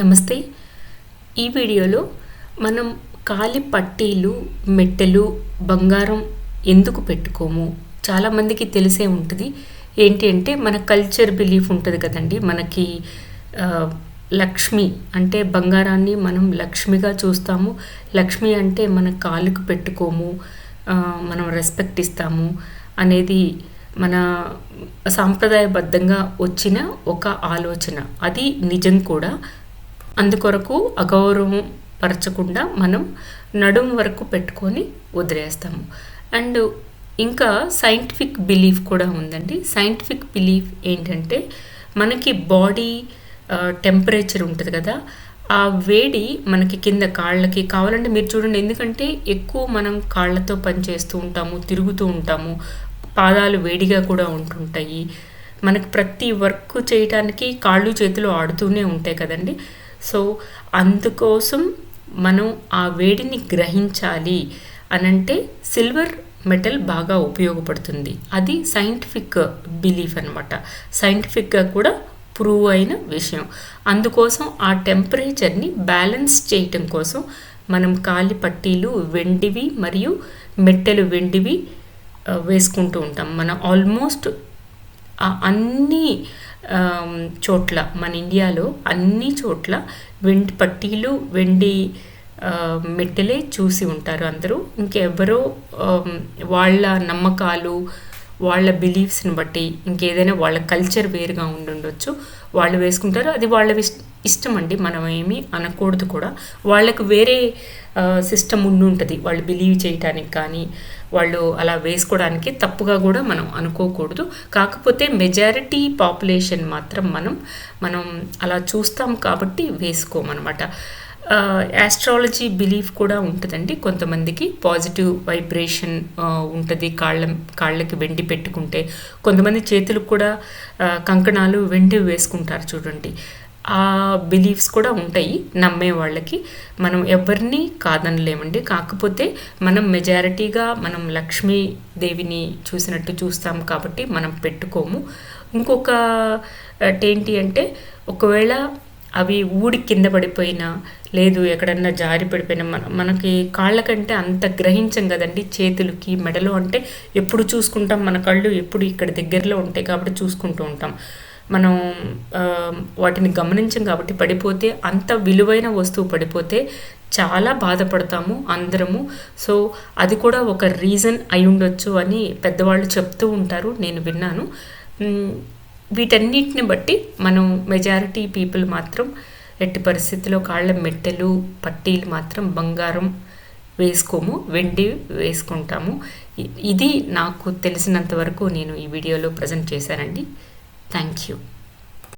నమస్తే. ఈ వీడియోలో మనం కాలి పట్టీలు మెట్టెలు బంగారం ఎందుకు పెట్టుకోము? చాలామందికి తెలిసే ఉంటుంది. ఏంటి అంటే మన కల్చర్ బిలీఫ్ ఉంటుంది కదండి. మనకి లక్ష్మి అంటే బంగారాన్ని మనం లక్ష్మిగా చూస్తాము. లక్ష్మి అంటే మన కాలుకు పెట్టుకోము మనం రెస్పెక్ట్ ఇస్తాము అనేది మన సాంప్రదాయబద్ధంగా వచ్చిన ఒక ఆలోచన. అది నిజం కూడా. అందుకొరకు అగౌరవం పరచకుండా మనం నడుం వరకు పెట్టుకొని వదిలేస్తాము. అండ్ ఇంకా సైంటిఫిక్ బిలీఫ్ కూడా ఉందండి. సైంటిఫిక్ బిలీఫ్ ఏంటంటే మనకి బాడీ టెంపరేచర్ ఉంటుంది కదా ఆ వేడి మనకి కింద కాళ్ళకి కావాలంటే మీరు చూడండి. ఎందుకంటే ఎక్కువ మనం కాళ్ళతో పనిచేస్తూ ఉంటాము తిరుగుతూ ఉంటాము పాదాలు వేడిగా కూడా ఉంటుంటాయి. మనకు ప్రతి వర్క్ చేయటానికి కాళ్ళు చేతులు ఆడుతూనే ఉంటాయి కదండి. సో అందుకోసం మనం ఆ వేడిని గ్రహించాలి అనంటే సిల్వర్ మెటల్ బాగా ఉపయోగపడుతుంది. అది సైంటిఫిక్ బిలీఫ్ అనమాట సైంటిఫిక్గా కూడా ప్రూవ్ అయిన విషయం. అందుకోసం ఆ టెంపరేచర్ని బ్యాలెన్స్ చేయటం కోసం మనం కాలి పట్టీలు వెండివి మరియు మెట్టెలు వెండివి వేసుకుంటూ ఉంటాం. మనం ఆల్మోస్ట్ అన్ని చోట్ల మన ఇండియాలో అన్ని చోట్ల వెండి పట్టీలు వెండి మెట్టెలే చూసి ఉంటారు అందరూ. ఇంకెవరో వాళ్ళ నమ్మకాలు వాళ్ళ బిలీఫ్స్ని బట్టి ఇంకేదైనా వాళ్ళ కల్చర్ వేరుగా ఉండుండొచ్చు. వాళ్ళు వేసుకుంటారు. అది వాళ్ళ ఇష్టం అండి. మనం ఏమీ అనకూడదు కూడా. వాళ్ళకు వేరే సిస్టమ్ ఉండి ఉంటుంది వాళ్ళు బిలీవ్ చేయటానికి కానీ వాళ్ళు అలా వేసుకోవడానికి తప్పుగా కూడా మనం అనుకోకూడదు. కాకపోతే మెజారిటీ పాపులేషన్ మాత్రం మనం మనం అలా చూస్తాం కాబట్టి వేసుకోమన్నమాట. యాస్ట్రాలజీ బిలీఫ్ కూడా ఉంటుందండి. కొంతమందికి పాజిటివ్ వైబ్రేషన్ ఉంటుంది. కాళ్ళ కాళ్ళకి వెండి పెట్టుకుంటే కొంతమంది చేతులకు కూడా కంకణాలు వెండి వేసుకుంటారు చూడండి. ఆ బిలీఫ్స్ కూడా ఉంటాయి నమ్మే వాళ్ళకి. మనం ఎవరిని కాదనలేమండి. కాకపోతే మనం మెజారిటీగా మనం లక్ష్మీదేవిని చూసినట్టు చూస్తాం కాబట్టి మనం పెట్టుకోము. ఇంకొక ఏంటి అంటే ఒకవేళ అవి ఊడి కింద పడిపోయినా లేదు ఎక్కడన్నా జారి పడిపోయినా మన మనకి కాళ్ళకంటే అంత గ్రహించం కదండి చేతులకి మెడలో అంటే ఎప్పుడు చూసుకుంటాం మన కళ్ళు ఎప్పుడు ఇక్కడ దగ్గరలో ఉంటాయి కాబట్టి చూసుకుంటూ ఉంటాం. మనం వాటిని గమనించం కాబట్టి పడిపోతే అంత విలువైన వస్తువు పడిపోతే చాలా బాధపడతాము అందరము. సో అది కూడా ఒక రీజన్ అయి ఉండొచ్చు అని పెద్దవాళ్ళు చెప్తూ ఉంటారు నేను విన్నాను. వీటన్నిటిని బట్టి మనం మెజారిటీ పీపుల్ మాత్రం ఎట్టి పరిస్థితిలో కాళ్ళ మెట్టెలు పట్టీలు మాత్రం బంగారం వేసుకోము వెండి వేసుకుంటాము. ఇది నాకు తెలిసినంత వరకు నేను ఈ వీడియోలో ప్రజెంట్ చేశానండి. Thank you